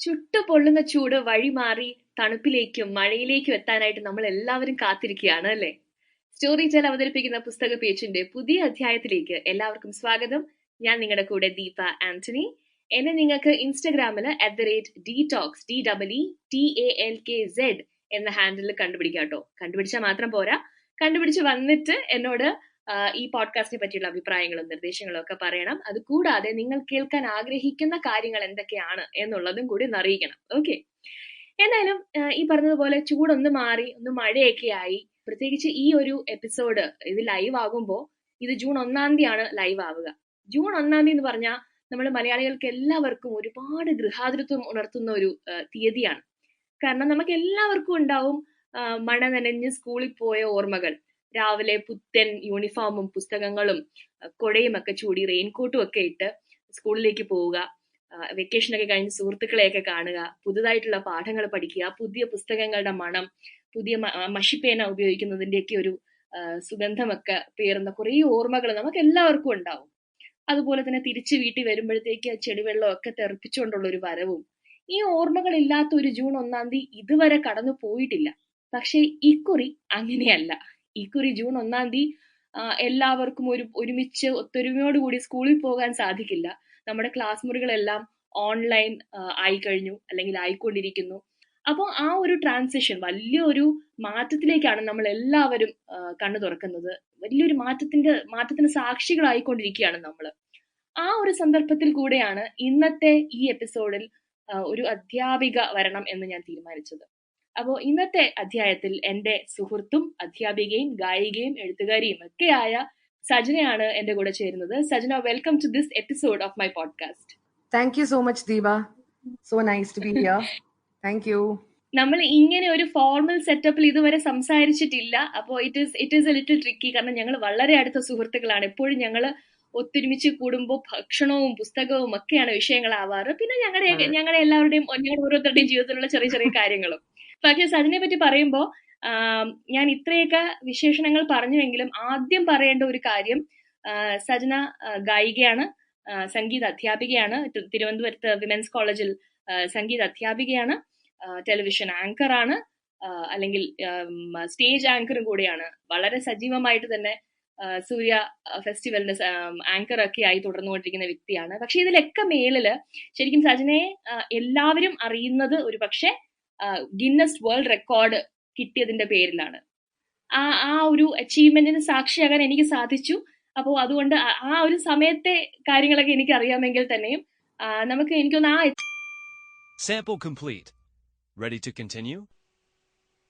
ചുട്ടു പൊള്ളുന്ന ചൂട് വഴിമാറി തണുപ്പിലേക്കും മഴയിലേക്കും എത്താനായിട്ട് നമ്മൾ എല്ലാവരും കാത്തിരിക്കുകയാണ് അല്ലേ? സ്റ്റോറി ടെൽ അവതരിപ്പിക്കുന്ന പുസ്തക പേജിന്റെ പുതിയ അധ്യായത്തിലേക്ക് എല്ലാവർക്കും സ്വാഗതം. ഞാൻ നിങ്ങളുടെ കൂടെ ദീപ ആന്റണി. എന്നെ നിങ്ങൾക്ക് ഇൻസ്റ്റഗ്രാമിൽ at the rate D talks D double T A L K Z എന്ന ഹാൻഡിൽ കണ്ടുപിടിക്കാം കേട്ടോ. കണ്ടുപിടിച്ചാൽ മാത്രം പോരാ. കണ്ടുപിടിച്ച് വന്നിട്ട് എന്നോട് ഈ പോഡ്കാസ്റ്റിനെ പറ്റിയുള്ള അഭിപ്രായങ്ങളും നിർദ്ദേശങ്ങളും ഒക്കെ പറയണം. അത് കൂടാതെ നിങ്ങൾ കേൾക്കാൻ ആഗ്രഹിക്കുന്ന കാര്യങ്ങൾ എന്തൊക്കെയാണ് എന്നുള്ളതും കൂടി അറിയിക്കണം. ഓക്കെ എന്തായാലും ഈ പറഞ്ഞതുപോലെ ചൂടൊന്ന് മാറി ഒന്ന് മഴയൊക്കെ ആയി. പ്രത്യേകിച്ച് ഈ ഒരു എപ്പിസോഡ് ഇത് ലൈവ് ആകുമ്പോൾ ഇത് ജൂൺ ഒന്നാം തീയതിയാണ് ലൈവ് ആവുക. ജൂൺ ഒന്നാം തീയതി എന്ന് പറഞ്ഞാൽ നമ്മൾ മലയാളികൾക്ക് എല്ലാവർക്കും ഒരുപാട് ഗൃഹാതൃത്വം ഉണർത്തുന്ന ഒരു തീയതിയാണ്. കാരണം നമുക്ക് എല്ലാവർക്കും ഉണ്ടാവും മഴ നനഞ്ഞ് സ്കൂളിൽ പോയ ഓർമ്മകൾ. രാവിലെ പുത്തൻ യൂണിഫോമും പുസ്തകങ്ങളും കൊടയും ഒക്കെ ചൂടി റെയിൻകോട്ടും ഒക്കെ ഇട്ട് സ്കൂളിലേക്ക് പോവുക. വെക്കേഷനൊക്കെ കഴിഞ്ഞ് സുഹൃത്തുക്കളെയൊക്കെ കാണുക. പുതുതായിട്ടുള്ള പാഠങ്ങൾ പഠിക്കുക. പുതിയ പുസ്തകങ്ങളുടെ മണം പുതിയ മഷിപ്പേന ഉപയോഗിക്കുന്നതിന്റെയൊക്കെ ഒരു സുഗന്ധമൊക്കെ പേറുന്ന കുറേ ഓർമ്മകൾ നമുക്ക് എല്ലാവർക്കും ഉണ്ടാവും. അതുപോലെ തന്നെ തിരിച്ചു വീട്ടിൽ വരുമ്പോഴത്തേക്ക് ചെടിവെള്ളം ഒക്കെ തെറിപ്പിച്ചുകൊണ്ടുള്ള ഒരു വരവും. ഈ ഓർമ്മകൾ ഇല്ലാത്ത ഒരു ജൂൺ ഒന്നാം തീയതി ഇതുവരെ കടന്നു പോയിട്ടില്ല. പക്ഷേ ഇക്കുറി അങ്ങനെയല്ല. ഇക്കുറി ജൂൺ ഒന്നാം തീയതി എല്ലാവർക്കും ഒരു ഒരുമിച്ച് ഒത്തൊരുമയോടുകൂടി സ്കൂളിൽ പോകാൻ സാധിക്കില്ല. നമ്മുടെ ക്ലാസ് മുറികളെല്ലാം ഓൺലൈൻ ആയി കഴിഞ്ഞു അല്ലെങ്കിൽ ആയിക്കൊണ്ടിരിക്കുന്നു. അപ്പോൾ ആ ഒരു ട്രാൻസിഷൻ വലിയൊരു മാറ്റത്തിലേക്കാണ് നമ്മൾ എല്ലാവരും കണ്ണു തുറക്കുന്നത്. വലിയൊരു മാറ്റത്തിന്റെ മാറ്റത്തിന് സാക്ഷികളായിക്കൊണ്ടിരിക്കുകയാണ് നമ്മൾ ആ ഒരു സന്ദർഭത്തിൽ കൂടെയാണ് ഇന്നത്തെ ഈ എപ്പിസോഡിൽ ഒരു അധ്യാപിക വരണം എന്ന് ഞാൻ തീരുമാനിച്ചത്. അപ്പോൾ ഇന്നത്തെ അധ്യായത്തിൽ എന്റെ സുഹൃത്തും അധ്യാപികയും ഗായികയും എഴുത്തുകാരിയും ഒക്കെയായ സജനയാണ് എന്റെ കൂടെ ചേരുന്നത്. Sajana welcome to this episode of my podcast thank you so much Deepa so nice to be here thank you നമ്മൾ ഇങ്ങനെ ഒരു ഫോർമൽ സെറ്റപ്പിൽ ഇതുവരെ സംസാരിച്ചിട്ടില്ല. അപ്പോൾ it is it is a little tricky കാരണം ഞങ്ങൾ വളരെ അടുത്ത സുഹൃത്തുക്കളാണ്. എപ്പോഴും ഞങ്ങൾ ഒത്തൊരുമിച്ച് കൂടുമ്പോൾ ഭക്ഷണവും പുസ്തകവും ഒക്കെയാണ് വിഷയങ്ങളാവാറ്. പിന്നെ ഞങ്ങളുടെ ഞങ്ങളെ എല്ലാവരുടെയും ഞങ്ങളുടെ ഓരോരുത്തരുടെയും ജീവിതത്തിലുള്ള ചെറിയ ചെറിയ കാര്യങ്ങളും. പക്ഷെ സജിനെ പറ്റി പറയുമ്പോൾ ഞാൻ ഇത്രയൊക്കെ വിശേഷണങ്ങൾ പറഞ്ഞുവെങ്കിലും ആദ്യം പറയേണ്ട ഒരു കാര്യം സജന ഗായികയാണ് സംഗീത അധ്യാപികയാണ് തിരുവനന്തപുരത്ത് വിമൻസ് കോളേജിൽ സംഗീത അധ്യാപികയാണ് ടെലിവിഷൻ ആങ്കർ ആണ് അല്ലെങ്കിൽ സ്റ്റേജ് ആങ്കറും കൂടിയാണ്. വളരെ സജീവമായിട്ട് തന്നെ സൂര്യ ഫെസ്റ്റിവലിന്റെ ആങ്കർ ഒക്കെ ആയി തുടർന്നുകൊണ്ടിരിക്കുന്ന വ്യക്തിയാണ്. പക്ഷെ ഇതിലൊക്കെ മേളിൽ ശരിക്കും സജനയെ എല്ലാവരും അറിയുന്നത് ഒരു പക്ഷെ ഗിന്നസ് വേൾഡ് റെക്കോർഡ് കിട്ടിയതിന്റെ പേരിലാണ് ആ ആ ഒരു അച്ചീവ്മെന്റിന് സാക്ഷിയാകാൻ എനിക്ക് സാധിച്ചു അപ്പോൾ അതുകൊണ്ട് ആ ഒരു സമയത്തെ കാര്യങ്ങളൊക്കെ എനിക്ക് അറിയാമെങ്കിൽ തന്നെയും നമുക്ക് എനിക്കൊന്ന് ആ Sample complete. Ready to continue?